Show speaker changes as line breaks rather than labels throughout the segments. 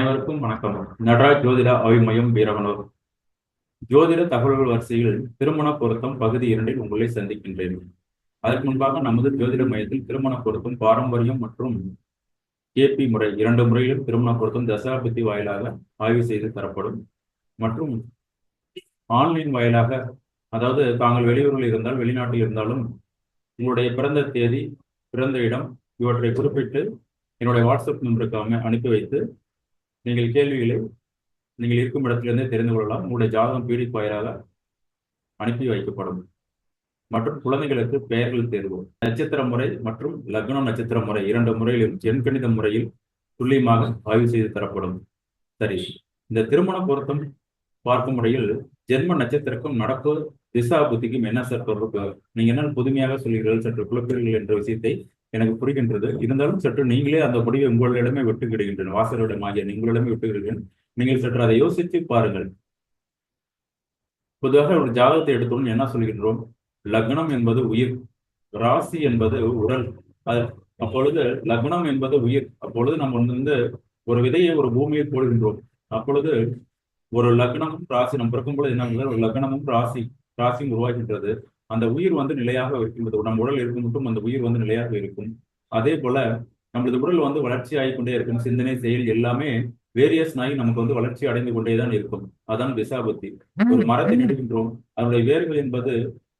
அனைவருக்கும் வணக்கம். நடராஜ் ஜோதிட அவிமயம் வீரவனூர் ஜோதிட தகவல்கள் வரிசையில் திருமண பொருத்தம் பகுதி இரண்டில் உங்களை சந்திக்கின்றேன். அதற்கு முன்பாக நமது ஜோதிட மையத்தில் திருமண பொருத்தம் பாரம்பரியம் மற்றும் கேபி முறை இரண்டு முறையிலும் திருமண பொருத்தம் தசாபதி வாயிலாக ஆய்வு செய்து தரப்படும். மற்றும் ஆன்லைன் வாயிலாக அதாவது தாங்கள் வெளியூரில் இருந்தால் வெளிநாட்டில் இருந்தாலும் உங்களுடைய பிறந்த தேதி பிறந்த இடம் இவற்றை குறிப்பிட்டு என்னுடைய வாட்ஸ்அப் நம்பருக்கு அனுப்பி வைத்து நீங்கள் கேள்விகளை நீங்கள் இருக்கும் இடத்திலிருந்தே தெரிந்து கொள்ளலாம். உங்களுடைய ஜாதகம் பீடிக் வாயிலாக அனுப்பி வைக்கப்படும். மற்றும் குழந்தைகளுக்கு பெயர்கள் தேர்வு நட்சத்திர முறை மற்றும் லக்னம் நட்சத்திர முறை இரண்டு முறையிலும் எண்கணித முறையில் துல்லியமாக ஆய்வு செய்து தரப்படும். சரி இந்த திருமண பொருத்தம் பார்க்கும் முறையில் ஜென்ம நட்சத்திரக்கும் நடப்பு திசா புத்திக்கும் என்ன சார் தொடர்பு நீங்க என்ன புதுமையாக சொல்கிறீர்கள் சற்று குழப்பீர்கள் என்ற விஷயத்தை எனக்கு புரிகின்றது. இருந்தாலும் சற்று நீங்களே அந்த முடிவை உங்களிடமே விட்டுக்கிடுகின்றன வாசகரிடமாகிய ஆகிய உங்களிடமே விட்டுகிறீர்கள் நீங்கள் சற்று அதை யோசித்து பாருங்கள். பொதுவாக ஒரு ஜாதகத்தை எடுத்தோம்னு என்ன சொல்கின்றோம்? லக்னம் என்பது உயிர். ராசி என்பது உடல். அது அப்பொழுது லக்னம் என்பது உயிர். அப்பொழுது நம்ம வந்து ஒரு விதையை ஒரு பூமியை போடுகின்றோம். அப்பொழுது ஒரு லக்னமும் ராசி. நம்ம பிறக்கும் பொழுது என்ன ஒரு லக்னமும் ராசி. ராசியும் உருவாகின்றது. அந்த உயிர் வந்து நிலையாக இருக்கின்றது நம்ம உடல் இருக்கும் மட்டும் அந்த உயிர் வந்து நிலையாக இருக்கும். அதே போல நம்மளது உடல் வந்து வளர்ச்சி ஆகிக்கொண்டே இருக்கும். சிந்தனை செயல் எல்லாமே வேரியஸ் நாய் நமக்கு வந்து வளர்ச்சி அடைந்து கொண்டே தான் இருக்கும். அதான் விசாபத்தி ஒரு மரத்தை நடுகின்றோம். அதனுடைய வேர்கள் என்பது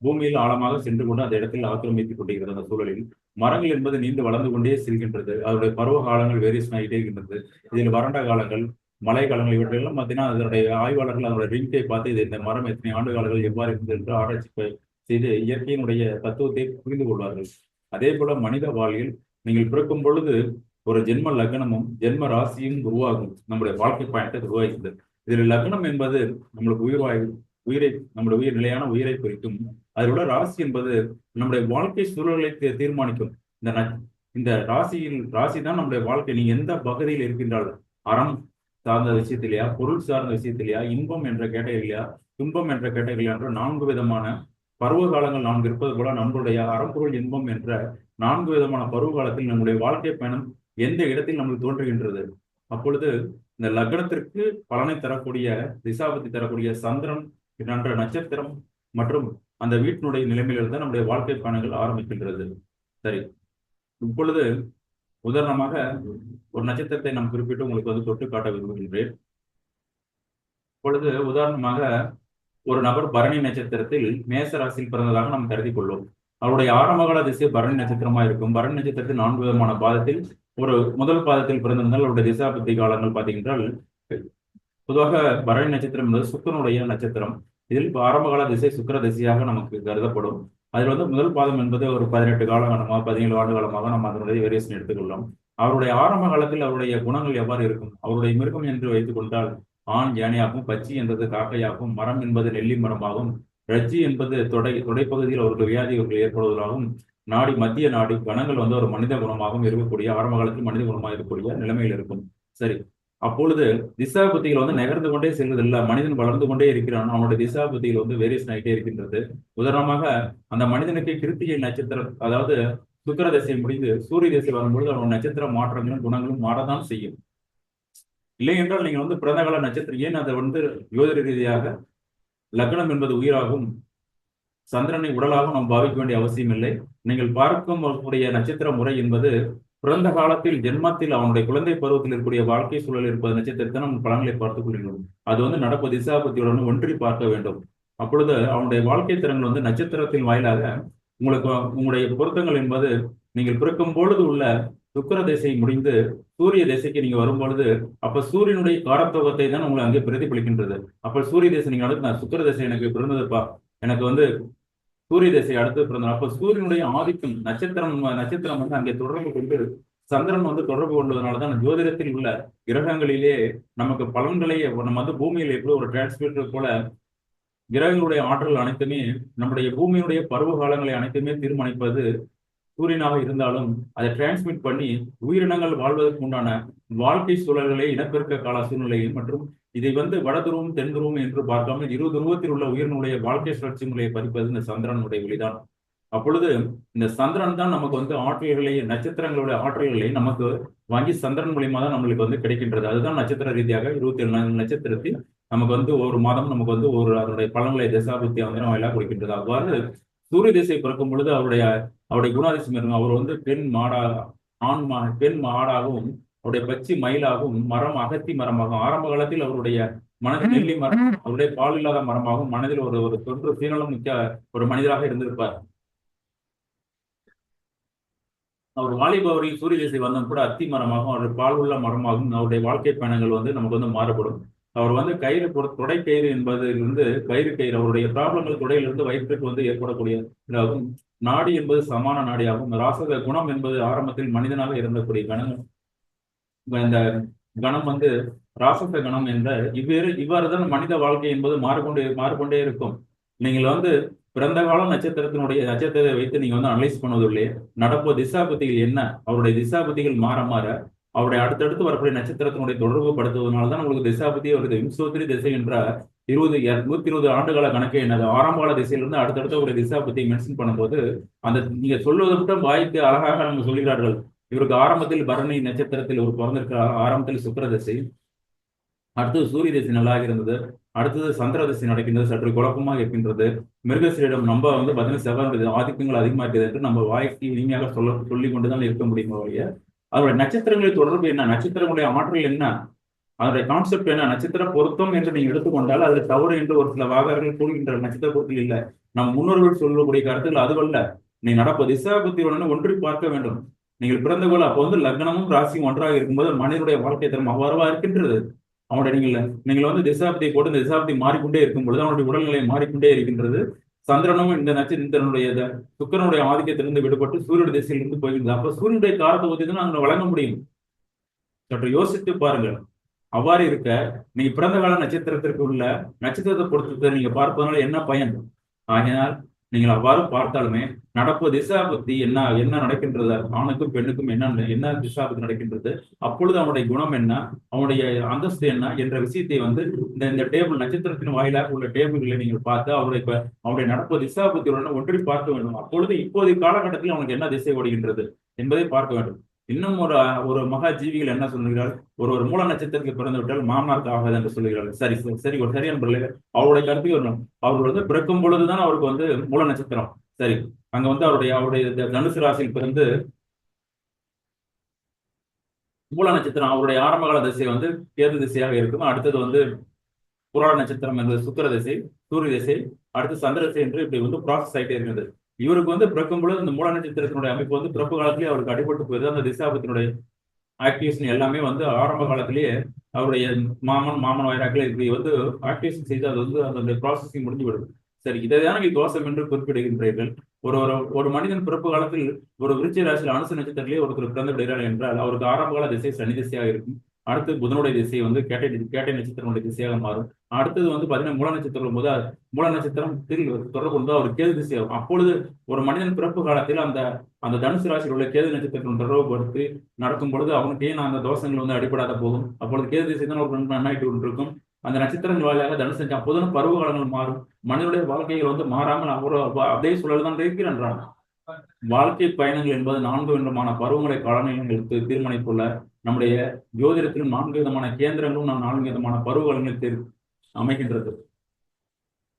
பூமியில் ஆழமாக சென்று கொண்டு அந்த இடத்தில் ஆக்கிரமித்துக் கொண்டிருக்கிறது அந்த சூழலில். மரங்கள் என்பது நீண்டு வளர்ந்து கொண்டே செல்கின்றது. அதனுடைய பருவ காலங்கள் வேரியஸ் ஆகிட்டே இருக்கின்றது. இதில் வறண்ட காலங்கள் மழை காலங்கள் இவற்றெல்லாம் பார்த்தீங்கன்னா அதனுடைய ஆய்வாளர்கள் அதனுடைய ரிங்கை பார்த்து இது இந்த மரம் எத்தனை ஆண்டு காலங்கள் எவ்வாறு இருந்தது என்று ஆராய்ச்சி செய்து இயற்கையினுடைய தத்துவத்தை புரிந்து கொள்வார்கள். அதே போல மனித வாழ்வில் நீங்கள் பிறக்கும் பொழுது ஒரு ஜென்ம லக்னமும் ஜென்ம ராசியும் உருவாகும். நம்முடைய வாழ்க்கை பயணத்தை உருவாகிறது இதில் லக்னம் என்பது நம்மளுக்கு உயிர்வாய் உயிரை நம்முடைய உயிர் நிலையான உயிரை குறிக்கும். அதில் உள்ள ராசி என்பது நம்முடைய வாழ்க்கை சூழலை தீர்மானிக்கும். இந்த இந்த ராசியில் ராசி தான் நம்முடைய வாழ்க்கை. நீங்க எந்த பகுதியில் இருக்கின்றாலும் அறம் சார்ந்த விஷயத்திலையா பொருள் சார்ந்த விஷயத்திலையா இன்பம் என்ற கேட்டகரியா துன்பம் என்ற கேட்டகரியா என்ற நான்கு விதமான பருவ காலங்கள் நான்கு இருப்பது போல நம்மளுடைய அறம்பொருள் இன்பம் என்ற நான்கு விதமான பருவ காலத்தில் நம்முடைய வாழ்க்கை பயணம் எந்த இடத்தில் நம்மளுக்கு தோன்றுகின்றது? அப்பொழுது இந்த லக்னத்திற்கு பலனை தரக்கூடிய திசாபத்தி தரக்கூடிய சந்திரன் என்ற நட்சத்திரம் மற்றும் அந்த வீட்டினுடைய நிலைமையிலிருந்து நம்முடைய வாழ்க்கை பயணங்கள் ஆரம்பிக்கின்றது. சரி. இப்பொழுது உதாரணமாக ஒரு நட்சத்திரத்தை நாம் குறிப்பிட்டு உங்களுக்கு வந்து தொட்டு காட்ட விரும்புகின்றேன். இப்பொழுது உதாரணமாக ஒரு நபர் பரணி நட்சத்திரத்தில் மேச ராசியில் பிறந்ததாக நாம் கருதி கொள்வோம் அவருடைய ஆரம்பகால திசை பரணி நட்சத்திரமா இருக்கும். பரணி நட்சத்திரத்தில் நான்கு விதமான பாதத்தில் ஒரு முதல் பாதத்தில் பிறந்திருந்தால் அவருடைய திசாபத்தி காலங்கள் பார்த்தீங்கன்றால் பொதுவாக பரணி நட்சத்திரம் என்பது சுக்கரனுடைய நட்சத்திரம். இதில் இப்போ ஆரம்பகால திசை சுக்கிர திசையாக நமக்கு கருதப்படும். அதில் வந்து முதல் பாதம் என்பது ஒரு பதினெட்டு கால காலமாக பதினேழு ஆண்டு காலமாக நம்ம அதனுடைய வேரியேஷன் எடுத்துக்கொள்ளலாம் அவருடைய ஆரம்ப காலத்தில் அவருடைய குணங்கள் எவ்வாறு இருக்கும்? அவருடைய மிருகம் என்று வைத்துக் கொண்டால் ஆண் யானையாகவும் பச்சி என்பது காக்கையாகவும் மரம் என்பது நெல்லி மரமாகும் ரஜ்ஜி என்பது தொடை தொடைப்பகுதியில் அவருக்கு வியாதிகள் ஏற்படுவதாகவும் நாடி மத்திய நாடி கணங்கள் வந்து ஒரு மனித குணமாகவும் இருக்கக்கூடிய ஆரம்ப காலத்தில் மனித குணமாக இருக்கக்கூடிய நிலைமையில் இருக்கும். சரி. அப்பொழுது திசா புத்திகள் வந்து நகர்ந்து கொண்டே செல்வது மனிதன் வளர்ந்து கொண்டே இருக்கிறான். அவனுடைய திசா புத்திகள் வந்து வேரியேஷன் ஆகிட்டே இருக்கின்றது. உதாரணமாக அந்த மனிதனுக்கு கிருத்திகை நட்சத்திரம் அதாவது சுக்கர தசை முடிந்து சூரிய தசை வரும்பொழுது அவன் நட்சத்திர மாற்றங்களும் குணங்களும் மாறதான் செய்யும். இல்லை என்றால் நீங்கள் வந்து பிறந்த கால நட்சத்திரம் ஏன் அதை வந்து ஜோதிட ரீதியாக லக்னம் என்பது உயிராகும்? சந்திரனை உடலாகவும் நாம் பாவிக்க வேண்டிய அவசியம் இல்லை. நீங்கள் பார்க்கும் உடைய நட்சத்திர முறை என்பது பிறந்த காலத்தில் ஜென்மத்தில் அவனுடைய குழந்தை பருவத்தில் இருக்கக்கூடிய வாழ்க்கை சூழல் இருப்பது நட்சத்திரத்தை நம்ம பலன்களை பார்த்துக் கொள்கிறோம் அது வந்து நடப்பு திசாபத்தியுடன் ஒன்றி பார்க்க வேண்டும். அப்பொழுது அவனுடைய வாழ்க்கை திறன்கள் வந்து நட்சத்திரத்தின் வாயிலாக உங்களுக்கு உங்களுடைய பொருத்தங்கள் என்பது நீங்கள் பிறக்கும் பொழுது உள்ள சுக்கர திசை முடிந்து சூரிய திசைக்கு நீங்க வரும்பொழுது அப்ப சூரியனுடைய காரத்துவத்தை தான் உங்களை அங்கே பிரதிபலிக்கின்றது. அப்ப சூரிய திசை நீங்க அடுத்து நான் சுக்கர திசை எனக்கு பிறந்ததுப்பா எனக்கு வந்து சூரிய திசை அடுத்து பிறந்தது. அப்ப சூரியனுடைய ஆதிக்கம் நட்சத்திரம் நட்சத்திரம் வந்து அங்கே தொடர்பு கொண்டு சந்திரன் வந்து தொடர்பு கொண்டதுனாலதான் ஜோதிடத்தில் உள்ள கிரகங்களிலே நமக்கு பலன்களை நம்ம வந்து பூமியில் எப்படி ஒரு டிரான்ஸ்மிட்டர் போல கிரகங்களுடைய ஆற்றல் அனைத்துமே நம்முடைய பூமியினுடைய பருவ காலங்களை அனைத்துமே தீர்மானிப்பது சூரியனாக இருந்தாலும் அதை டிரான்ஸ்மிட் பண்ணி உயிரினங்கள் வாழ்வதற்கு உண்டான வாழ்க்கை சூழல்களை இனப்பெருக்க கால சூழ்நிலை மற்றும் இதை வந்து வட துருவம் தென் துருவம் என்று பார்க்காமல் இரு துருவத்தில் உள்ள உயிரினுடைய வாழ்க்கை சுழற்சி முறையை பதிப்பது இந்த சந்திரனுடைய ஒளிதான் அப்பொழுது இந்த சந்திரன் தான் நமக்கு வந்து ஆற்றல்களை நட்சத்திரங்களுடைய ஆற்றல்களை நமக்கு வாங்கி சந்திரன் மூலியமா தான் நம்மளுக்கு வந்து கிடைக்கின்றது. அதுதான் நட்சத்திர ரீதியாக இருபத்தி ஏழு நட்சத்திரத்தில் நமக்கு வந்து ஒரு மாதம் நமக்கு வந்து ஒரு அதனுடைய பலன்களை தசாபுத்தி வந்து நம்ம எல்லாம் கொடுக்கின்றது. அவ்வாறு சூரிய திசை பிறக்கும் பொழுது அவருடைய அவருடைய குணாதிசயம் இருக்கும் அவர் வந்து பெண் மாடா ஆண் மா பெண் மாடாகவும் அவருடைய பச்சி மயிலாகவும் மரம் அகத்தி மரமாகவும் ஆரம்ப காலத்தில் அவருடைய மனதில் நெல்லி மரம் அவருடைய பால் இல்லாத மரமாகவும் மனதில் ஒரு ஒரு தொன்று சீனலம் மிக்க ஒரு மனிதராக இருந்திருப்பார். அவர் வாலிபவரில் சூரிய திசை வந்தம் கூட அத்தி மரமாகவும் அவருடைய பால் உள்ள மரமாகவும் அவருடைய வாழ்க்கை பயணங்கள் வந்து நமக்கு வந்து மாறுபடும். அவர் வந்து கயிறு தொடை கயிறு என்பதிலிருந்து கயிறு கயிறு அவருடைய ப்ராப்ளங்கள் தொடையிலிருந்து வயிற்றுக்கு வந்து ஏற்படக்கூடிய இதாகும். நாடி என்பது சமான நாடியாகும். ராசக குணம் என்பது ஆரம்பத்தில் மனிதனாக இருந்தக்கூடிய கணங்கள். இந்த கணம் வந்து ராசச கணம் என்ற இவ்வேறு இவ்வாறுதான் மனித வாழ்க்கை என்பது மாறிக்கொண்டே மாறிக்கொண்டே இருக்கும். நீங்கள் வந்து பிறந்த கால நட்சத்திரத்தினுடைய நட்சத்திரத்தை வைத்து நீங்க வந்து அனலைஸ் பண்ணுவதில்லையே நடப்பு திசாபுத்திகள் என்ன? அவருடைய திசாபுத்திகள் மாற மாற அவருடைய அடுத்தடுத்து வரக்கூடிய நட்சத்திரத்தினுடைய தொடர்பு படுத்துவதனால தான் உங்களுக்கு திசாபுத்தி வருது விம்சோத்திரி திசை என்ற இருபது நூத்தி இருபது ஆண்டுகால கணக்கு என்னது? ஆரம்ப கால திசையிலிருந்து அடுத்தடுத்த ஒரு திசாபுத்தியை மென்ஷன் பண்ணும்போது அந்த நீங்க சொல்வதை மட்டும் வாய்க்கு அழகாக நம்ம சொல்கிறார்கள். இவருக்கு ஆரம்பத்தில் பரணி நட்சத்திரத்தில் ஒரு பிறந்திருக்கிறார். ஆரம்பத்தில் சுக்கிர திசை அடுத்தது சூரிய திசை நல்லாக இருந்தது. அடுத்தது சந்திர திசை நடக்கின்றது. சற்று குழப்பமாக இருக்கின்றது. மிருகசீரிடம் நம்ம வந்து பார்த்தீங்கன்னா செவ்வாய் ஆதிக்கங்கள் அதிகமாக இருக்குது என்று நம்ம வாய்க்கு இனிமையாக சொல்ல சொல்லிக் கொண்டுதான் இருக்க முடியும் அவருடைய அதோட நட்சத்திரங்களின் தொடர்பு என்ன? நட்சத்திரங்களுடைய ஆற்றல் என்ன? அதனுடைய கான்செப்ட் என்ன? நட்சத்திர பொருத்தம் என்று நீங்க எடுத்துக்கொண்டால் அது தவறு என்று ஒரு சில வாதகர்கள் கூறுகின்ற நட்சத்திர பொருத்தம் இல்லை. நம் முன்னோர்கள் சொல்லக்கூடிய கருத்துக்கள் அதுவல்ல. நீ நடப்பு திசாபுத்தியுடன் ஒன்றி பார்க்க வேண்டும். நீங்கள் பிறந்த கோல் அப்போ வந்து லக்னமும் ராசியும் ஒன்றாக இருக்கும்போது மனிதனுடைய வாழ்க்கை தரம் அவ்வாறுவா இருக்கின்றது. அவனுடைய நீங்கள் நீங்கள் வந்து திசாப்தியை போட்டு இந்த திசாப்தி மாறிக்கொண்டே இருக்கும் பொழுது அவனுடைய உடல்நிலை மாறிக்கொண்டே இருக்கின்றது. சந்திரனும் இந்த நட்சத்திரனுடைய சுக்கரனுடைய ஆதிக்கத்திலிருந்து விடுபட்டு சூரியனுடைய திசையிலிருந்து போயிருந்தது அப்ப சூரியனுடைய காரத்தை ஊற்றி தான் நாங்கள் வழங்க முடியும். சற்று யோசித்து பாருங்கள். அவ்வாறு இருக்க நீங்க பிறந்த கால நட்சத்திரத்திற்கு உள்ள நட்சத்திரத்தை பொறுத்து நீங்க பார்ப்பதனால என்ன பயன்? ஆகினால் நீங்கள் அவ்வாறு பார்த்தாலுமே நடப்பு திசாபுத்தி என்ன என்ன நடக்கின்றது? ஆணுக்கும் பெண்ணுக்கும் என்ன என்ன திசாபுத்தி நடக்கின்றது? அப்பொழுது அவனுடைய குணம் என்ன? அவனுடைய அந்தஸ்து என்ன? என்ற விஷயத்தை வந்து இந்த இந்த டேபிள் நட்சத்திரத்தின் வாயிலாக உள்ள டேபிள்களை நீங்கள் பார்த்து அவருடைய அவனுடைய நடப்பு திசாபுத்தியுடன் ஒன்றி பார்க்க வேண்டும். அப்பொழுது இப்போதைய காலகட்டத்தில் அவனுக்கு என்ன திசை ஓடுகின்றது என்பதை பார்க்க வேண்டும். இன்னும் ஒரு ஒரு மகா ஜீவிகள் என்ன சொல்லுகிறார் ஒரு ஒரு மூல நட்சத்திரத்துக்கு பிறந்து விட்டால் மாமனாருக்கு ஆகாது என்று சொல்லுகிறார்கள். சரி சரி, சரி ஒரு சரியான பிள்ளை அவருடைய கருத்து வரணும் அவர் வந்து பிறக்கும் பொழுதுதான் அவருக்கு வந்து மூல நட்சத்திரம். சரி அங்க வந்து அவருடைய அவருடைய தனுசு ராசியில் பிறந்து மூல நட்சத்திரம் அவருடைய ஆரம்பகால திசை வந்து கேது திசையாக இருக்கும். அடுத்தது வந்து புராண நட்சத்திரம் என்பது சுக்கர திசை சூரிய திசை அடுத்து சந்திர திசை என்று இப்படி வந்து ப்ராசஸ் ஆயிட்டே இருக்கிறது இவருக்கு வந்து பிறக்கும் பொழுது இந்த மூல நட்சத்திரத்தினுடைய அமைப்பு வந்து பிறப்பு காலத்திலேயே அவருக்கு அடிபட்டு போயிருது அந்த திசாபத்தினுடைய ஆக்டிவேஷன் எல்லாமே வந்து ஆரம்ப காலத்திலேயே அவருடைய மாமன் மாமன் வயராக்கில் இப்படி வந்து ஆக்டிவேஷன் செய்து அது வந்து அதனுடைய ப்ராசஸிங் முடிஞ்சு விடுது. சரி இதை தான் தோஷம் என்று குறிப்பிடுகின்றீர்கள். ஒரு ஒரு ஒரு மனிதன் பிறப்பு காலத்தில் ஒரு விருச்சிக ராசியில் அனுச நட்சத்திரத்திலே ஒருத்தர் பிறந்து விடுகிறார் என்றால் அவருக்கு ஆரம்ப கால திசை சனி திசையாக இருக்கும். அடுத்து புதனுடைய திசை வந்து கேட்டை கேட்டை நட்சத்திரனுடைய திசையாக மாறும். அடுத்தது வந்து பாத்தீங்கன்னா மூல நட்சத்திரம் போது மூல மூல நட்சத்திரத்தில் தொடர்பு கொண்டு அவர் கேது திசையாகும் அப்பொழுது ஒரு மனிதன் பிறப்பு காலத்தில் அந்த அந்த தனுசு ராசியில் உள்ள கேது நட்சத்திரம் தொடர்புபடுத்தி நடக்கும் பொழுது அவனுக்கு ஏன் அந்த தோஷங்கள் வந்து அடிப்படாத போகும்? அப்பொழுது கேது திசை தான் ஒரு நன்னாயிட்டு கொண்டிருக்கும். அந்த நட்சத்திரங்கள் வாயிலாக தனுசு அப்போதும் பருவ காலங்கள் மாறும். மனிதனுடைய வாழ்க்கைகள் வந்து மாறாமல் அவரோ அதே சூழல் தான் இருக்கிறான் வாழ்க்கை பயணங்கள் என்பது நான்கு விதமான பருவங்களை காலநிலைகளுக்கு தீர்மானித்துள்ள நம்முடைய ஜோதிடத்திலும் நான்கு விதமான கேந்திரங்களும் நாம் நான்கு விதமான பருவகாலங்களை தேர் அமைகின்றது.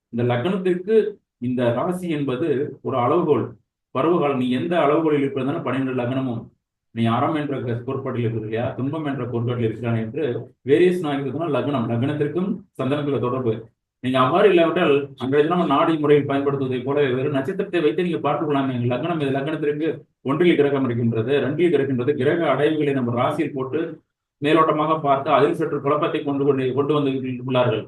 இந்த லக்னத்திற்கு இந்த ராசி என்பது ஒரு அளவுகோல். பருவகாலம் நீ எந்த அளவுகோலில் இருப்பதுனால பன்னிரெண்டு லக்னமும் நீ அறம் என்ற கோட்பாட்டில் இருக்கிறியா துன்பம் என்ற கோட்பாட்டில் இருக்கிறான் என்று வேரியஸ் ஆகிறதுனா லக்னம். லக்னத்திற்கும் சந்திரனுக்கு தொடர்பு. நீங்க அவ்வாறு இல்லாவிட்டால் அன்றைய தினம் நாடி முறையில் பயன்படுத்துவதை போல வெறும் நட்சத்திரத்தை வைத்து நீங்க பார்த்துக் எங்கள் லக்னம் இது லக்னத்திற்கு ஒன்றில் கிரகம் இருக்கின்றது ரெண்டில் கிரகின்றது. கிரக அடைவுகளை நம்ம ராசியில் போட்டு மேலோட்டமாக பார்த்து அதில் சற்று குழப்பத்தை கொண்டு கொண்டு கொண்டு வந்து உள்ளார்கள்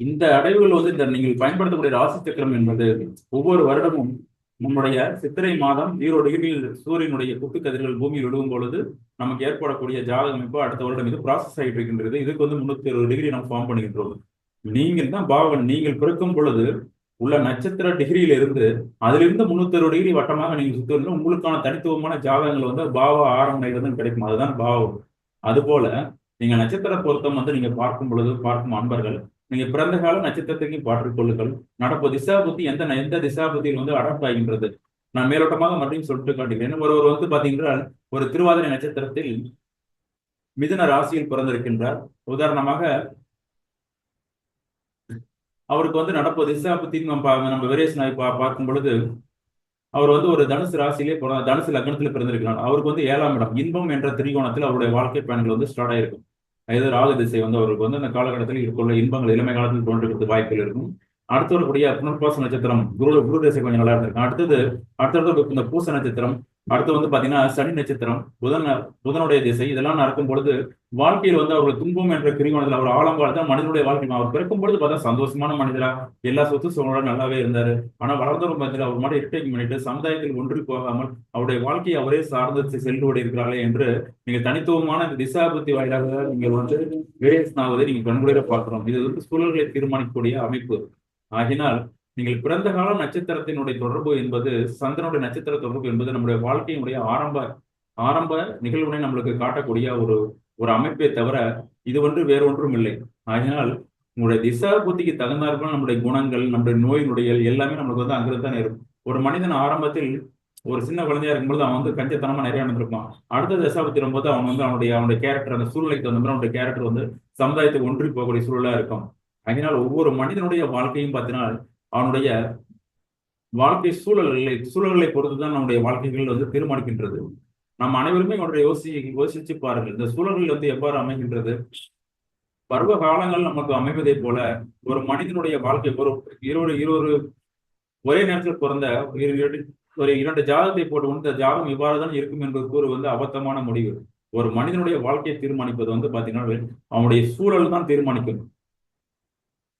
இந்த அடைவுகள் வந்து இந்த நீங்கள் பயன்படுத்தக்கூடிய ராசி சக்கரம் என்பது ஒவ்வொரு வருடமும் நம்முடைய சித்திரை மாதம் ஜீரோ டிகிரியில் சூரியனுடைய குத்து கதிர்கள் பூமியில் விழுகும் பொழுது நமக்கு ஏற்படக்கூடிய ஜாதக அமைப்பு அடுத்த வருடம் இது ப்ராசஸ் ஆகிட்டு இருக்கின்றது. இதுக்கு வந்து முன்னூத்தி அறுபது டிகிரி நம்ம ஃபார்ம் பண்ணுகின்றோம் நீங்கள் தான் பாவன் நீங்கள் பிறக்கும் பொழுது உள்ள நட்சத்திர டிகிரியில இருந்து அதிலிருந்து முன்னூத்தி அறுபது டிகிரி வட்டமாக நீங்க சுத்தி வந்து உங்களுக்கான தனித்துவமான ஜாதகங்கள் வந்து பாவ ஆரம்ப கிடைக்கும். அதுதான் பாவம் அதுபோல நீங்க நட்சத்திர பொருத்தம் வந்து நீங்க பார்க்கும் பொழுது பார்க்கும் அன்பர்கள் நீங்க பிறந்த கால நட்சத்திரத்தையும் பாற்றுக்கொள்ளுங்கள் நடப்பு திசா புத்தி எந்த எந்த திசா புத்தியில் வந்து அடாப்ட் ஆகின்றது நான் மேலோட்டமாக மறுபடியும் சொல்லிட்டு காட்டுகிறேன் ஒருவர் வந்து பாத்தீங்கன்னா ஒரு திருவாதிரை நட்சத்திரத்தில் மிதுன ராசியில் பிறந்திருக்கின்றார். உதாரணமாக அவருக்கு வந்து நடப்பு திசாபத்தின்னு நம்ம பா- நம்ம வேரியேஷன் ஆகி பா- பார்க்கும் பொழுது அவர் வந்து ஒரு தனுசு ராசியிலே பிறந்த தனுசு லக்னத்தில் பிறந்திருக்கிறார். அவருக்கு வந்து ஏழாம் இடம். இன்பம் என்ற திரிகோணத்தில் அவருடைய வாழ்க்கை பயணங்கள் வந்து ஸ்டார்ட் ஆயிருக்கும். ஏதோ ராகு திசை வந்து அவருக்கு வந்து அந்த காலகட்டத்தில் இருக்குள்ள இன்பங்கள் இளமை காலத்தில் தோன்றுறதுக்கு வாய்ப்புகள் இருக்கும். அடுத்து வரக்கூடிய புனர்பாச நட்சத்திரம் குரு குரு திசை கொஞ்சம் நல்லா இருந்திருக்கும் அடுத்தது அடுத்தடுத்து இந்த பூச நட்சத்திரம் அடுத்து வந்து பாத்தீங்கன்னா சனி நட்சத்திரம் புதன் புதனுடைய திசை இதெல்லாம் நடக்கும் பொழுது வாழ்க்கையில் வந்து அவர் துன்பம் என்ற கிரிகோணத்தில் அவர் ஆழங்கால தான் மனிதனுடைய வாழ்க்கை. அவர் பிறக்கும் பொழுது பார்த்தா சந்தோஷமான மனிதரா? எல்லா சொத்து சூழலும் நல்லாவே இருந்தாரு. ஆனா வளர்ந்தவரும் பார்த்து அவர் மாதிரி இரிட்டேட் பண்ணிட்டு சமுதாயத்தில் ஒன்றி போகாமல் அவருடைய வாழ்க்கையை அவரே சார்ந்து சென்று கொண்டு என்று நீங்க தனித்துவமான இந்த திசாபுத்தி வாயிலாக நீங்கள் வந்து வேரியேஷன் நீங்கள் நீங்க கண்குளிர பார்க்கிறோம். இது வந்து சூழல்களை தீர்மானிக்கக்கூடிய அமைப்பு. ஆகினால் நீங்கள் பிறந்த கால நட்சத்திரத்தினுடைய தொடர்பு என்பது சந்திரனுடைய நட்சத்திர தொடர்பு என்பது நம்முடைய வாழ்க்கையினுடைய ஆரம்ப ஆரம்ப நிகழ்வுனை நம்மளுக்கு காட்டக்கூடிய ஒரு ஒரு அமைப்பை தவிர இது ஒன்று வேற ஒன்றும் இல்லை. ஆகினால் உங்களுடைய திசா புத்திக்கு தகுந்தாற்போல் நம்முடைய குணங்கள் நம்முடைய நோய் நொடிகள் எல்லாமே நம்மளுக்கு வந்து அங்கிருந்து தான் இருக்கும். ஒரு மனிதன் ஆரம்பத்தில் ஒரு சின்ன குழந்தையா இருக்கும்போது அவன் வந்து கஞ்சத்தனமா நிறைய நடந்திருப்பான். அடுத்த தசாபத்தி வரும்போது அவன் வந்து அவனுடைய அவனுடைய கேரக்டர் அந்த சூழ்நிலைக்கு தகுந்த மாதிரி அவனுடைய கேரக்டர் வந்து சமுதாயத்துக்கு ஒன்றி போகக்கூடிய சூழலா இருக்கும். அதனால் ஒவ்வொரு மனிதனுடைய வாழ்க்கையும் பார்த்தீங்கன்னா அவனுடைய வாழ்க்கை சூழல்களை சூழல்களை பொறுத்துதான் நம்முடைய வாழ்க்கைகள் வந்து தீர்மானிக்கின்றது. நம் அனைவருமே அவனுடைய யோசி யோசிச்சு பாருங்கள் இந்த சூழல்கள் வந்து எவ்வாறு அமைகின்றது? பருவ காலங்கள் நமக்கு அமைவதை போல ஒரு மனிதனுடைய வாழ்க்கை ஒரு இருவரு இருவரு ஒரே நேரத்தில் பிறந்த ஒரு ஒரு இரண்டு ஜாதகத்தை போட்டு இந்த ஜாதகம் இவ்வாறு தான் இருக்கும் என்பது கூறு வந்து அபத்தமான முடிவு. ஒரு மனிதனுடைய வாழ்க்கையை தீர்மானிப்பது வந்து பாத்தீங்கன்னா அவனுடைய சூழல் தான் தீர்மானிக்கணும்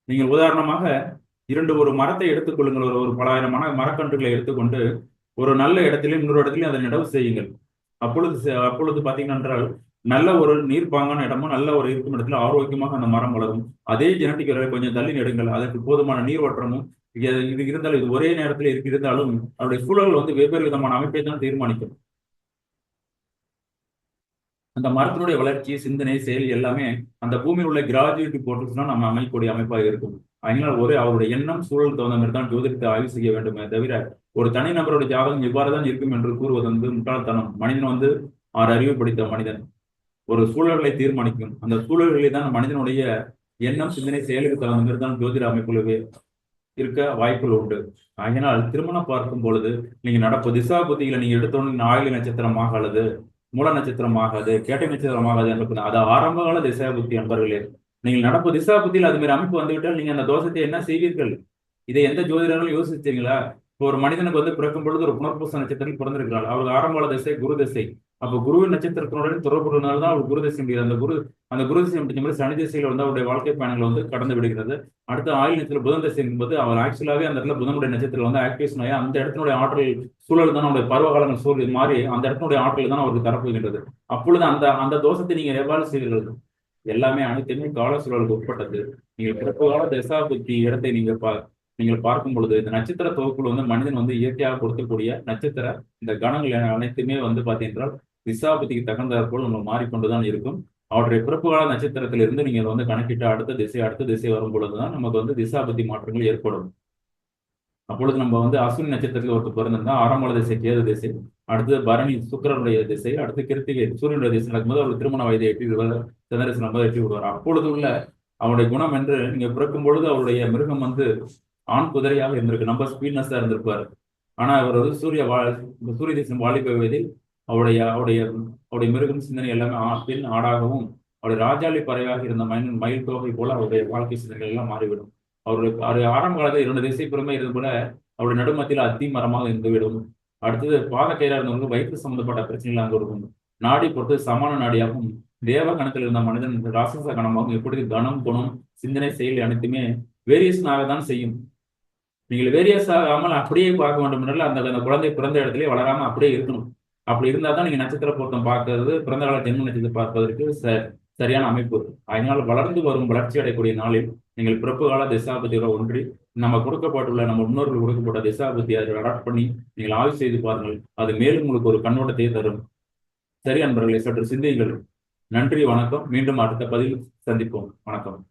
நீங்கள் உதாரணமாக இரண்டு ஒரு மரத்தை எடுத்துக்கொள்ளுங்கள். ஒரு ஒரு பலாயிரமான மரக்கன்றுகளை எடுத்துக்கொண்டு ஒரு நல்ல இடத்திலும் இன்னொரு இடத்திலும் அதை நடவு செய்யுங்கள். அப்பொழுது செ- அப்பொழுது பார்த்தீங்கன்னா என்றால் நல்ல ஒரு நீர்ப்பாங்கான இடமும் நல்ல ஒரு இருக்கும் இடத்துல ஆரோக்கியமாக அந்த மரம் வளரும். அதே ஜெனட்டிக் கொஞ்சம் தள்ளி நெடுங்கள். அதற்கு போதுமான நீர்வற்றமும் இது இது இருந்தாலும் இது ஒரே நேரத்தில் இருக்கு இருந்தாலும் அவருடைய சூழல் வந்து வெவ்வேறு விதமான அமைப்பை தான் தீர்மானிக்கும். அந்த மரத்தினுடைய வளர்ச்சி சிந்தனை செயல் எல்லாமே அந்த பூமியில் உள்ள கிராஜுவேட்டி போட்டுச்சுன்னா நம்ம அமைக்கக்கூடிய அமைப்பாக இருக்கும். அதனால் ஒரு அவருடைய எண்ணம் சூழல் தகுந்த மாதிரி தான் ஜோதிடத்தை ஆய்வு செய்ய வேண்டுமே தவிர ஒரு தனி ஜாதகம் இவ்வாறு தான் இருக்கும் என்று கூறுவது வந்து முட்டாள்தனம். மனிதன் வந்து ஆறு அறிவு படித்த மனிதன். ஒரு சூழல்களை தீர்மானிக்கும். அந்த சூழல்களை தான் மனிதனுடைய எண்ணம் சிந்தனை செயலுக்கு தகுந்த மாதிரி தான் ஜோதிட அமைப்புகளவே இருக்க வாய்ப்புகள் உண்டு. ஆகினால் திருமணம் பார்க்கும் பொழுது நீங்க நடப்பு திசா புத்திகளை நீங்க எடுத்தோன்னு ஆயுள் நட்சத்திரமாக அல்லது மூல நட்சத்திரமாகாது கேட்டை நட்சத்திரமாகாது என்று அது ஆரம்ப கால திசா புத்தி அன்பர்களே. நீங்கள் நடப்பு திசா புத்தியில் அது மாதிரி அமைப்பு வந்துவிட்டால் நீங்கள் அந்த தோஷத்தை என்ன செய்வீர்கள்? இதை எந்த ஜோதிடர்களும் யோசிச்சீங்களா? இப்போ ஒரு மனிதனுக்கு வந்து பிறக்கும் பொழுது ஒரு புனர்பூச நட்சத்திரம் பிறந்திருக்கிறாள். அவருக்கு ஆரம்ப திசை குரு திசை. அப்போ குருவின் நட்சத்திரத்தினுடன் தொடர்புனால தான் அவர் குரு தசை முடிகிறது அந்த குரு அந்த குரு தசை முடிஞ்ச மாதிரி சனி திசையில வந்து அவருடைய வாழ்க்கை பயணங்கள் வந்து கடந்து விடுகிறது. அடுத்த ஆயுள் நட்சத்திரம் புதன் தசை என்பது அவர் ஆக்சுவலாவே அந்த இடத்துல புதனுடைய நட்சத்திரம் வந்து ஆக்டிவேஷன் ஆகி அந்த இடத்தினுடைய ஆற்றல் சூழல் தான் அவருடைய பருவகாலங்கள் சூழல் மாறி அந்த இடத்தினுடைய ஆற்றல் தான் அவருக்கு தரப்போகின்றது. அப்பொழுது அந்த அந்த தோஷத்தை நீங்க எவ்வாறு செய்வீர்கள்? எல்லாமே அனைத்துமே கால சூழலுக்கு உட்பட்டது. நீங்கள் பிறப்பு கால தசா புத்தி இடத்தை நீங்க பா நீங்கள் பார்க்கும் பொழுது இந்த நட்சத்திர தொகுப்புல வந்து மனிதன் வந்து இயற்கையாக கொடுக்கக்கூடிய நட்சத்திர இந்த கணங்கள் அனைத்துமே வந்து பார்த்தீங்கன்றால் திசாபதிக்கு தகுந்தாற்போல் நம்ம மாறிக்கொண்டுதான் இருக்கும். அவருடைய பிறப்புகால நட்சத்திரத்திலிருந்து நீங்கள் வந்து கணக்கிட்டு அடுத்த திசை அடுத்த திசை வரும் பொழுதுதான் நமக்கு வந்து திசாபதி மாற்றங்கள் ஏற்படும். அப்பொழுது நம்ம வந்து அஸ்வினி நட்சத்திரத்தில் ஒருத்தர் பிறந்திருந்தா ஆரம்பல திசை கேது திசை அடுத்தது பரணி சுக்கரனுடைய திசை அடுத்து கிருத்திகை சூரியனுடைய திசை நடக்கும்போது அவர் திருமண வயதை எட்டி விடுவார் சந்திரசன் நம்ப எட்டி விடுவார். அப்பொழுது உள்ள அவருடைய குணம் என்று நீங்க பிறக்கும் பொழுது அவருடைய மிருகம் வந்து ஆண் குதிரையாக இருந்திருக்கு. நம்ம ஸ்பீட்னஸா இருந்திருப்பார். ஆனா அவர் வந்து சூரிய வா சூரிய திசை வாலிப வயதில் அவருடைய அவருடைய அவருடைய மிருகம் சிந்தனை எல்லாமே பெண் ஆடாகவும் அவருடைய ராஜாளி பறவையாக இருந்த மயில் மயில் தோகை போல அவருடைய வாழ்க்கை சிந்தனைகள் எல்லாம் மாறிவிடும். அவருடைய அவருடைய ஆரம்ப காலத்தில் இரண்டு திசை பெருமை இருந்தது போல அவருடைய நடுமத்தியில் அத்தி மரமாக இருந்துவிடும். அடுத்தது பாதக்கயிறா இருந்தவங்களுக்கு வயிற்று சம்பந்தப்பட்ட பிரச்சனைகள் அங்கு இருக்கும். நாடி பொறுத்து சமான நாடியாகவும் தேவ கணத்தில் இருந்த மனிதன் ராசச கணமாகவும் எப்படி கணம் குணம் சிந்தனை செயல் அனைத்துமே வேரியேஷனாக தான் செய்யும். நீங்கள் வேரியஸ் ஆகாமல் அப்படியே பார்க்க வேண்டும் என்றால் அந்த அந்த குழந்தை பிறந்த இடத்துல வளராமல் அப்படியே இருக்கணும். அப்படி இருந்தால் தான் நீங்கள் நட்சத்திர பொருத்தம் பார்க்கறது பிறந்த கால ஜென்ம நட்சத்திரம் பார்ப்பதற்கு ச- சரியான அமைப்பு. அதனால் வளர்ந்து வரும் வளர்ச்சி அடையக்கூடிய நாளில் நீங்கள் பிறப்பு கால திசாபதியோட ஒன்றி நம்ம கொடுக்கப்பட்டுள்ள நம்ம முன்னோர்கள் கொடுக்கப்பட்ட திசாபதி அதை அடாப்ட் பண்ணி நீங்கள் ஆய்வு செய்து பாருங்கள். அது மேலும் உங்களுக்கு ஒரு கண்ணோட்டத்தை தரும். சரி அன்பர்களை சற்று சிந்தியுங்கள். நன்றி வணக்கம். மீண்டும் அடுத்த பதிவில் சந்திப்போம். வணக்கம்.